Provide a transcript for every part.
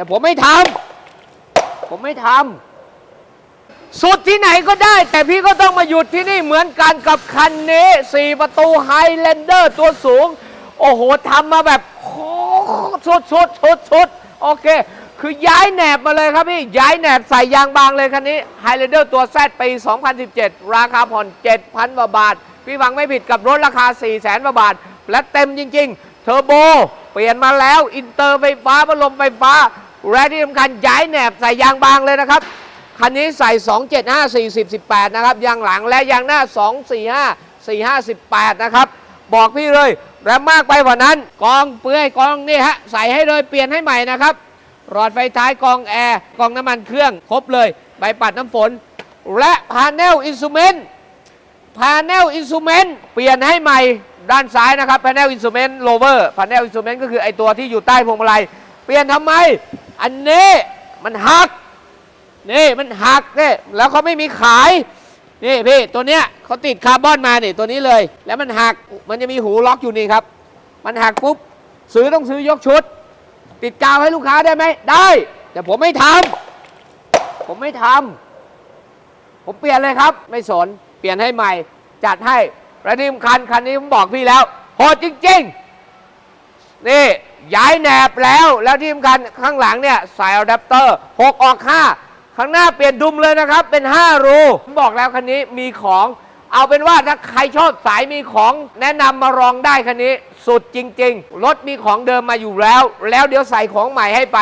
แต่ผมไม่ทำผมไม่ทำสุดที่ไหนก็ได้ แต่พี่ก็ต้องมาหยุดที่นี่เหมือนกันกับคันนี้สี่ประตูไฮแลนเดอร์ตัวสูง โอ้โหทำมาแบบโคตรสุดสุดสุดสุดโอเค คือย้ายแหนบมาเลยครับพี่ย้ายแหนบใส่ยางบางเลยคันนี้ไฮแลนเดอร์ตัวแซดปี 2017 ราคาผ่อน 7,000กว่าบาท พี่ฟังไม่ผิดกับรถราคา 4 0 0 0 0 0กว่าบาท และเต็มจริง ๆ เทอร์โบเปลี่ยนมาแล้ว อินเตอร์ไฟฟ้าพัดลมไฟฟ้า และที่สำคัญย้ายแหนบใส่ยางบางเลยนะครับคันนี้ใส่ 275 40 18 นะครับ ยางหลังและยางหน้า 245 45 18 นะครับ บอกพี่เลย และมากไปกว่านั้น กองเปื่อยกองนี่ฮะ ใส่ให้เลยเปลี่ยนให้ใหม่นะครับ หลอดไฟท้ายกองแอร์ กองน้ำมันเครื่อง ครบเลย ใบปัดน้ำฝน และพาเนลอินส u เมนต์พาเนลอินส u เมนต์เปลี่ยนให้ใหม่ด้านซ้ายนะครับพาเนลอินส u เมนต์โลเวอร์พาเนลอินส u เมนต์ก็คือไอตัวที่อยู่ใต้พวงมาลัย ปลี่ยนทำไม อันนี้มันหัก นี่มันหักเนี่ยแล้วเขาไม่มีขาย นี่พี่ตัวเนี้ยเขาติดคาร์บอนมาเนี่ยตัวนี้เลย แล้วมันหัก มันจะมีหูล็อกอยู่นี่ครับ มันหักปุ๊บซื้อต้องซื้อยกชุด ติดกาวให้ลูกค้าได้ไหม ได้ แต่ผมไม่ทำ ผมไม่ทำ ผมเปลี่ยนเลยครับ ไม่สน เปลี่ยนให้ใหม่ จัดให้และที่สำคัญคันนี้ผมบอกพี่แล้ว โหดจริง ๆ นี่ย้ายแหนบแล้วแล้วที่สำคัญข้างหลังเนี่ยใส่อะแดปเตอร์6ออก 5 ข้างหน้าเปลี่ยนดุมเลยนะครับ เป็น 5 รูผมบอกแล้วคันนี้มีของ เอาเป็นว่าถ้าใครชอบสายมีของแนะนำมารองได้คันนี้ สุดจริง ๆ รถมีของเดิมมาอยู่แล้ว แล้วเดี๋ยวใส่ของใหม่ให้ไป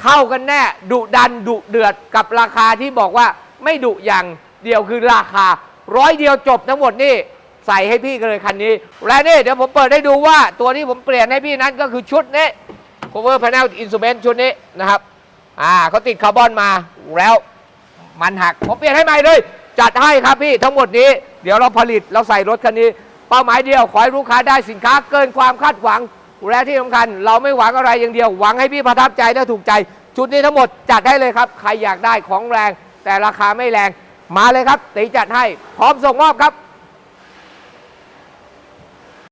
เข้ากันแน่ดุดันดุเดือดกับราคาที่บอกว่าไม่ดุอย่างเดียวคือราคาร้อยเดียวจบทั้งหมดนี่ ใส่ให้พี่กันเลยคันนี้ และนี่เดี๋ยวผมเปิดให้ดูว่าตัวที่ผมเปลี่ยนให้พี่นั้นก็คือชุดนี้ cover panel instrument ชุดนี้นะครับ อ่าเขาติดคาร์บอนมาแล้วมันหัก ผมเปลี่ยนให้ใหม่เลย จัดให้ครับพี่ทั้งหมดนี้ เดี๋ยวเราผลิตเราใส่รถคันนี้ เป้าหมายเดียว ขอให้ลูกค้าได้สินค้าเกินความคาดหวัง และที่สำคัญ เราไม่หวังอะไรอย่างเดียว หวังให้พี่ประทับใจและถูกใจ ชุดนี้ทั้งหมดจัดให้เลยครับ ใครอยากได้ของแรง แต่ราคาไม่แรง มาเลยครับตีจัดให้ พร้อมส่งมอบครับ